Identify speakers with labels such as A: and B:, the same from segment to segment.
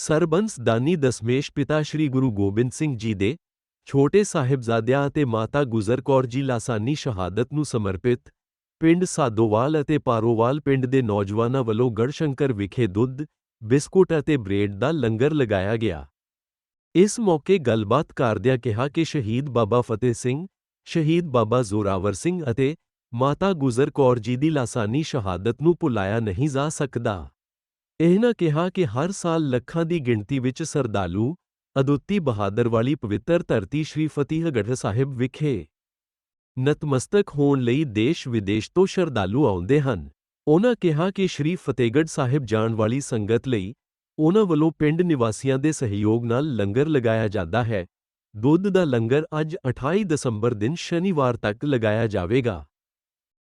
A: ਸਰਬੰਸ ਦਾਨੀ ਦਸਮੇਸ਼ ਪਿਤਾ ਸ੍ਰੀ ਗੁਰੂ ਗੋਬਿੰਦ ਸਿੰਘ ਜੀ ਦੇ ਛੋਟੇ ਸਾਹਿਬਜ਼ਾਦਿਆਂ ਅਤੇ ਮਾਤਾ ਗੁਜਰ ਕੌਰ ਜੀ ਲਾਸਾਨੀ ਸ਼ਹਾਦਤ ਨੂੰ ਸਮਰਪਿਤ ਪਿੰਡ ਸਾਦੋਵਾਲ ਅਤੇ ਪਾਰੋਵਾਲ ਪਿੰਡ ਦੇ ਨੌਜਵਾਨਾਂ ਵੱਲੋਂ ਗੜਸ਼ੰਕਰ ਵਿਖੇ ਦੁੱਧ, ਬਿਸਕੁਟ ਅਤੇ ਬ੍ਰੇਡ ਦਾ ਲੰਗਰ ਲਗਾਇਆ ਗਿਆ। ਇਸ ਮੌਕੇ ਗੱਲਬਾਤ ਕਰਦਿਆਂ ਕਿਹਾ ਕਿ ਸ਼ਹੀਦ ਬਾਬਾ ਫਤਿਹ ਸਿੰਘ, ਸ਼ਹੀਦ ਬਾਬਾ ਜ਼ੋਰਾਵਰ ਸਿੰਘ ਅਤੇ ਮਾਤਾ ਗੁਜਰ ਕੌਰ ਜੀ ਦੀ ਲਾਸਾਨੀ ਸ਼ਹਾਦਤ ਨੂੰ ਭੁਲਾਇਆ ਨਹੀਂ ਜਾ ਸਕਦਾ। ਇਹਨਾਂ ਕਿਹਾ ਕਿ ਹਰ ਸਾਲ ਲੱਖਾਂ ਦੀ ਗਿਣਤੀ ਵਿੱਚ ਸਰਦਾਲੂ, ਅਦੁੱਤੀ ਬਹਾਦਰ ਵਾਲੀ ਪਵਿੱਤਰ ਧਰਤੀ ਸ਼੍ਰੀ ਫਤਿਹਗੜ੍ਹ ਸਾਹਿਬ ਵਿਖੇ ਨਤਮਸਤਕ ਹੋਣ ਲਈ ਦੇਸ਼ ਵਿਦੇਸ਼ ਤੋਂ ਸ਼ਰਧਾਲੂ ਆਉਂਦੇ ਹਨ। ਉਹਨਾਂ ਕਿਹਾ ਕਿ ਸ਼੍ਰੀ ਫਤਿਹਗੜ੍ਹ ਸਾਹਿਬ ਜਾਣ ਵਾਲੀ ਸੰਗਤ ਲਈ ਉਹਨਾਂ ਵੱਲੋਂ ਪਿੰਡ ਨਿਵਾਸੀਆਂ ਦੇ ਸਹਿਯੋਗ ਨਾਲ ਲੰਗਰ ਲਗਾਇਆ ਜਾਂਦਾ ਹੈ। ਦੁੱਧ ਦਾ ਲੰਗਰ ਅੱਜ 28 ਦਸੰਬਰ ਦਿਨ ਸ਼ਨੀਵਾਰ ਤੱਕ ਲਗਾਇਆ ਜਾਵੇਗਾ।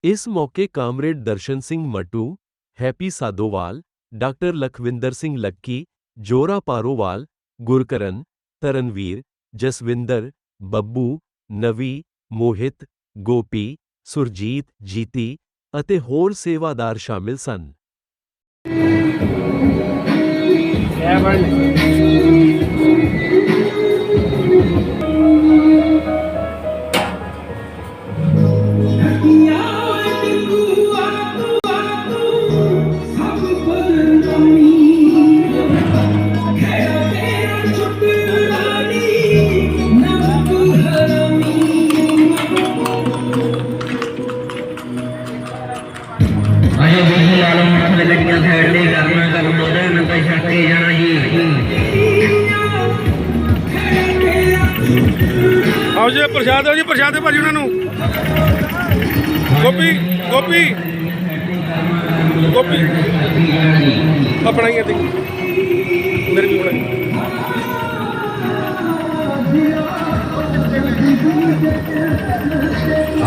A: ਇਸ ਮੌਕੇ comrade Darshan Singh Mattu, Happy Sadowal doctor Lakhwinder Singh Lucky, Jora Parowal, Gurkaran, Tarnveer, Jaswinder, Babbu, Navi, Mohit, Gopi, Surjit, Jeeti ਅਤੇ ਹੋਰ ਸੇਵਾਦਾਰ ਸ਼ਾਮਿਲ ਸਨ।
B: ਅਜੇ
C: ਆਓ ਜੀ, ਪ੍ਰਸ਼ਾਦ ਆਓ ਜੀ, ਪ੍ਰਸ਼ਾਦ ਦੇ ਭਾਜੀ ਉਹਨਾਂ ਨੂੰ। ਗੋਪੀ ਗੋਪੀ। ਗੋਪੀ। ਆਪਣਾ ਹੀ ਹੈ ਮੇਰੇ ਵੀ ਬਣਾ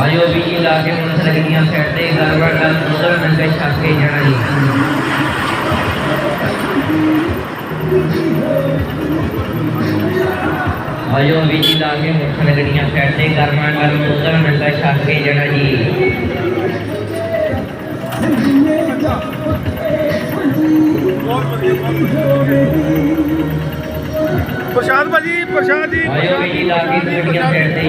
B: ਆਜੋ ਵੀ ਲਾ ਕੇ ਮੱਥ ਲੱਗੀਆਂ ਸਾਈਡ ਤੇ ਕਰਨਾ ਕਰਮ ਉਹਦਾ ਮੈਂ ਤਾਂ ਕੇ ਜਾਣਾ ਜੀ। ਆਜੋ ਵੀ ਲਾ ਕੇ ਸਾਈਡ ਤੇ ਕਰਨਾ ਕਰਮ ਉਹਦਾ ਮੈਂ ਤਾਂ ਛੱਡ ਕੇ ਜਾਣਾ ਜੀ।
C: ਪ੍ਰਸ਼ਾਦ ਭਾਜੀ ਪ੍ਰਸ਼ਾਦ ਜੀ
B: ਆਜੋ ਵੀ ਲਾ ਕੇ ਲੱਗੀਆਂ ਸਾਈਡ ਤੇ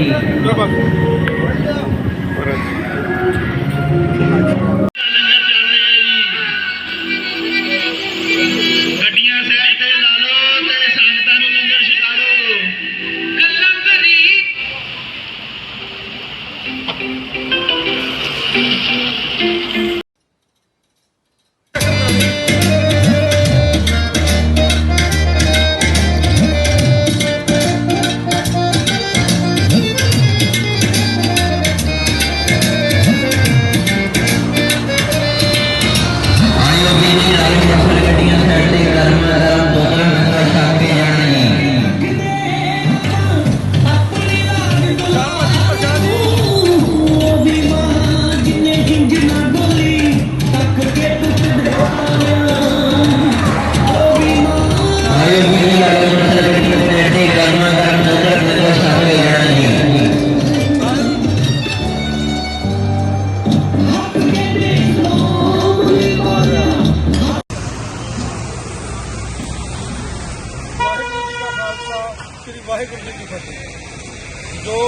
C: ਸ੍ਰੀ ਵਾਹਿਗੁਰੂ ਜੀ ਕੀ ਫਤਿਹ। ਜੋ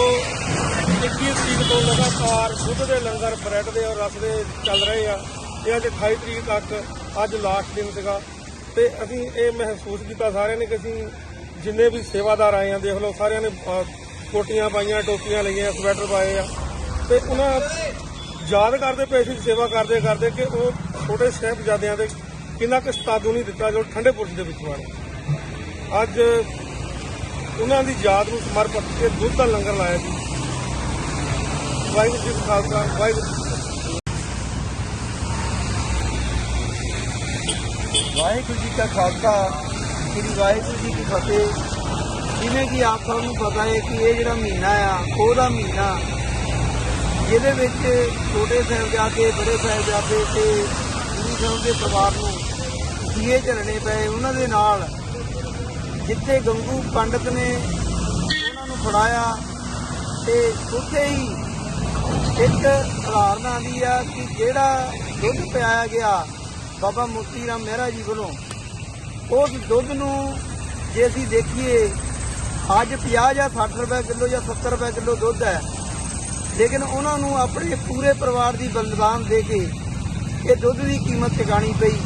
C: 21 ਤਰੀਕ ਤੋਂ ਲਗਾਤਾਰ ਦੁੱਧ ਦੇ ਲੰਗਰ, ਬ੍ਰੈਡ ਦੇ ਔਰ ਰਸ ਦੇ ਚੱਲ ਰਹੇ ਆ, ਇਹ ਅੱਜ 28 ਤਰੀਕ ਤੱਕ ਅੱਜ ਲਾਸਟ ਦਿਨ ਸੀਗਾ। ਤੇ ਅਸੀਂ ਇਹ ਮਹਿਸੂਸ ਕੀਤਾ ਸਾਰਿਆਂ ਨੇ ਕਿ ਅਸੀਂ ਜਿੰਨੇ ਵੀ ਸੇਵਾਦਾਰ ਆਏ ਆ, ਦੇਖ ਲਓ, ਸਾਰਿਆਂ ਨੇ ਕੋਟੀਆਂ ਪਾਈਆਂ, ਟੋਪੀਆਂ ਲਈਆਂ, ਸਵੈਟਰ ਪਾਏ ਆ। ਤੇ ਉਹਨਾਂ ਯਾਦ ਕਰਦੇ ਪਏ ਸੀ, ਸੇਵਾ ਕਰਦੇ ਕਰਦੇ ਕਿ ਉਹ ਛੋਟੇ ਸਾਹਿਬਜ਼ਾਦਿਆਂ ਦੇ ਕਿੰਨਾ ਕੁ ਸਤਾਦੂ ਨਹੀਂ ਦਿੱਤਾ ਜੋ ਠੰਡੇ ਪੁਰਸ਼ ਦੇ ਵਿੱਚ ਵਾਲੇ ਅੱਜ ਉਹਨਾਂ ਦੀ ਯਾਦ ਨੂੰ ਸਮਰਪਿਤ ਕੇ ਦੁੱਧ ਦਾ ਲੰਗਰ ਲਾਇਆ ਸੀ ਵਾਹਿਗੁਰੂ ਜੀ ਕਾ ਖਾਲਸਾ, ਵਾਹਿਗੁਰੂ ਜੀ
D: ਵਾਹਿਗੁਰੂ ਜੀ ਕਾ ਖਾਲਸਾ, ਸ੍ਰੀ ਵਾਹਿਗੁਰੂ ਜੀ ਕੀ ਫਤਿਹ। ਜਿਵੇਂ ਕਿ ਆਪ ਸਭ ਨੂੰ ਪਤਾ ਹੈ ਕਿ ਇਹ ਜਿਹੜਾ ਮਹੀਨਾ ਆ, ਉਹਦਾ ਮਹੀਨਾ, ਜਿਹਦੇ ਵਿੱਚ ਛੋਟੇ ਸਾਹਿਬਜ਼ਾਦੇ, ਬੜੇ ਸਾਹਿਬਜ਼ਾਦੇ ਤੇ ਗੁਰੂ ਸਾਹਿਬ ਦੇ ਪਰਿਵਾਰ ਨੂੰ ਦੀਏ ਝਲਣੇ ਪਏ, ਉਹਨਾਂ ਦੇ ਨਾਲ ਜਿੱਥੇ ਗੰਗੂ ਪੰਡਤ ਨੇ ਉਹਨਾਂ ਨੂੰ ਫੜਾਇਆ ਤੇ ਉੱਥੇ ਹੀ ਇੱਕ ਉਦਾਹਰਨ ਆਉਂਦੀ ਆ ਕਿ ਜਿਹੜਾ ਦੁੱਧ ਪਿਆਇਆ ਗਿਆ ਬਾਬਾ ਮੋਤੀ ਰਾਮ ਮਹਿਰਾ ਜੀ ਵੱਲੋਂ, ਉਸ ਦੁੱਧ ਨੂੰ ਜੇ ਅਸੀਂ ਦੇਖੀਏ, ਅੱਜ 50 ਜਾਂ 60 ਰੁਪਏ ਕਿਲੋ ਜਾਂ 70 ਰੁਪਏ ਕਿਲੋ ਦੁੱਧ ਹੈ, ਲੇਕਿਨ ਉਹਨਾਂ ਨੂੰ ਆਪਣੇ ਪੂਰੇ ਪਰਿਵਾਰ ਦੀ ਬਲਿਦਾਨ ਦੇ ਕੇ ਇਹ ਦੁੱਧ ਦੀ ਕੀਮਤ ਚੁਕਾਣੀ ਪਈ।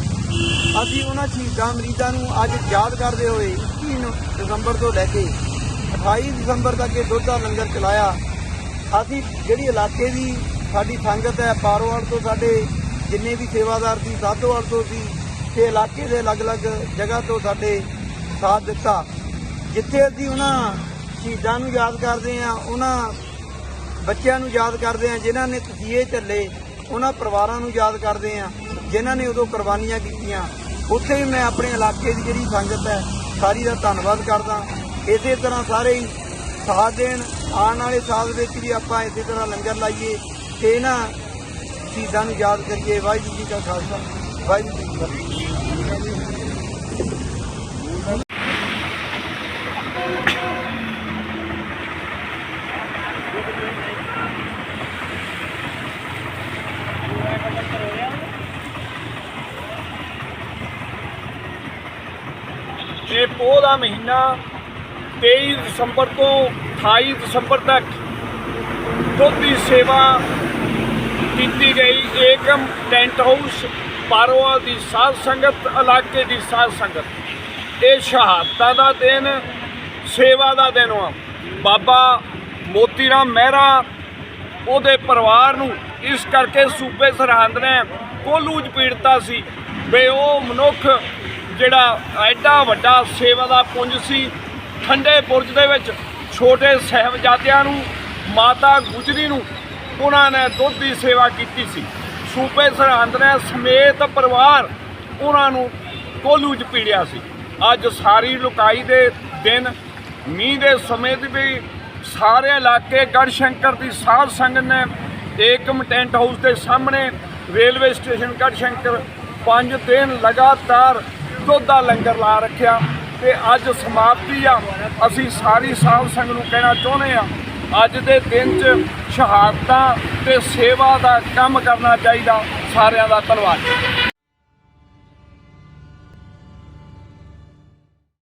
D: ਅਸੀਂ ਉਹਨਾਂ ਸ਼ਹੀਦਾਂ ਮਰੀਜ਼ਾਂ ਨੂੰ ਅੱਜ ਯਾਦ ਕਰਦੇ ਹੋਏ 21 ਦਸੰਬਰ ਤੋਂ ਲੈ ਕੇ 28 ਦਸੰਬਰ ਤੱਕ ਇਹ ਦੁੱਧ ਦਾ ਲੰਗਰ ਚਲਾਇਆ। ਅਸੀਂ ਜਿਹੜੀ ਇਲਾਕੇ ਦੀ ਸਾਡੀ ਸੰਗਤ ਹੈ, ਪਾਰੋਵਾਲ ਤੋਂ ਸਾਡੇ ਜਿੰਨੇ ਵੀ ਸੇਵਾਦਾਰ ਸੀ, ਸਾਧੋਵਾਲ ਤੋਂ ਸੀ, ਤੇ ਇਲਾਕੇ ਦੇ ਅਲੱਗ-ਅਲੱਗ ਜਗ੍ਹਾ ਤੋਂ ਸਾਡੇ ਸਾਥ ਦਿੱਤਾ। ਜਿੱਥੇ ਅਸੀਂ ਉਹਨਾਂ ਸ਼ਹੀਦਾਂ ਨੂੰ ਯਾਦ ਕਰਦੇ ਹਾਂ, ਉਹਨਾਂ ਬੱਚਿਆਂ ਨੂੰ ਯਾਦ ਕਰਦੇ ਹਾਂ, ਜਿਨ੍ਹਾਂ ਨੇ ਤਸੀਹੇ ਝੱਲੇ, ਉਹਨਾਂ ਪਰਿਵਾਰਾਂ ਨੂੰ ਯਾਦ ਕਰਦੇ ਹਾਂ ਜਿਨ੍ਹਾਂ ਨੇ ਉਦੋਂ ਕੁਰਬਾਨੀਆਂ ਕੀਤੀਆਂ, ਉੱਥੇ ਹੀ ਮੈਂ ਆਪਣੇ ਇਲਾਕੇ ਦੀ ਜਿਹੜੀ ਸੰਗਤ ਹੈ, ਸਾਰੀ ਦਾ ਧੰਨਵਾਦ ਕਰਦਾ। ਇਸੇ ਤਰ੍ਹਾਂ ਸਾਰੇ ਹੀ ਸਾਥ ਦੇਣ, ਆਉਣ ਵਾਲੇ ਸਾਲ ਵਿੱਚ ਵੀ ਆਪਾਂ ਇਸੇ ਤਰ੍ਹਾਂ ਲੰਗਰ ਲਾਈਏ ਤੇ ਇਹਨਾਂ ਸ਼ਹੀਦਾਂ ਨੂੰ ਯਾਦ ਕਰੀਏ। ਵਾਹਿਗੁਰੂ ਜੀ ਕਾ ਖਾਲਸਾ, ਵਾਹਿਗੁਰੂ ਜੀ ਕੀ ਫਤਿਹ
E: ਇਹ ਪੋਹ ਦਾ ਮਹੀਨਾ 23 ਦਸੰਬਰ ਤੋਂ 28 ਦਸੰਬਰ ਤੱਕ ਦੁੱਧ ਦੀ ਸੇਵਾ ਕੀਤੀ ਗਈ। ਏਕਮ ਟੈਂਟ ਹਾਊਸ, ਪਾਰੋਆ ਦੀ ਸਾਧ ਸੰਗਤ, ਇਲਾਕੇ ਦੀ ਸਾਧ ਸੰਗਤ। ਇਹ ਸ਼ਹਾਦਤਾਂ ਦਾ ਦਿਨ, ਸੇਵਾ ਦਾ ਦਿਨ ਆ ਬਾਬਾ ਮੋਤੀ ਰਾਮ ਮਹਿਰਾ ਉਹਦੇ ਪਰਿਵਾਰ ਨੂੰ ਇਸ ਕਰਕੇ ਸੂਬੇ ਸਰਹੰਦ ਨੇ ਕੋਲੂਜ ਪੀੜਤਾ ਸੀ ਬੇ ਉਹ ਮਨੁੱਖ ਜਿਹੜਾ ਐਡਾ ਵੱਡਾ ਸੇਵਾ ਦਾ ਪੁੰਜ ਸੀ, ਠੰਡੇ ਬੁਰਜ ਦੇ ਵਿੱਚ ਛੋਟੇ ਸਹਿਬਜ਼ਾਦਿਆਂ ਨੂੰ, ਮਾਤਾ ਗੁਜਰੀ ਨੂੰ ਉਹਨਾਂ ਨੇ ਦੁੱਧ ਦੀ ਸੇਵਾ ਕੀਤੀ ਸੀ। ਸੂਬੇ ਸਰਹੰਦ ਨੇ ਸਮੇਤ ਪਰਿਵਾਰ ਉਹਨਾਂ ਨੂੰ ਕੋਲੂ 'ਚ ਪੀੜਿਆ ਸੀ। ਅੱਜ ਸਾਰੀ ਲੁਕਾਈ ਦੇ ਦਿਨ, ਮੀਂਹ ਦੇ ਸਮੇਂ ਦੀ ਵੀ ਸਾਰੇ ਇਲਾਕੇ ਗੜਸ਼ੰਕਰ ਦੀ ਸਾਧ ਸੰਗਤ ਨੇ ਏਕਮ ਟੈਂਟ ਹਾਊਸ ਦੇ ਸਾਹਮਣੇ ਰੇਲਵੇ ਸਟੇਸ਼ਨ ਗੜਸ਼ੰਕਰ ਪੰਜ ਦਿਨ ਲਗਾਤਾਰ ਦੁੱਧ ਦਾ ਲੰਗਰ ਲਾ ਰੱਖਿਆ ਤੇ ਅੱਜ ਸਮਾਪਤੀ ਆ। ਅਸੀਂ ਸਾਰੀ ਸਾਧ ਸੰਗਤ ਨੂੰ ਕਹਿਣਾ ਚਾਹੁੰਦੇ ਆ, ਅੱਜ ਦੇ ਦਿਨ 'ਚ ਸ਼ਹਾਦਤਾਂ ਤੇ ਸੇਵਾ ਦਾ ਕੰਮ ਕਰਨਾ ਚਾਹੀਦਾ। ਸਾਰਿਆਂ ਦਾ ਧੰਨਵਾਦ।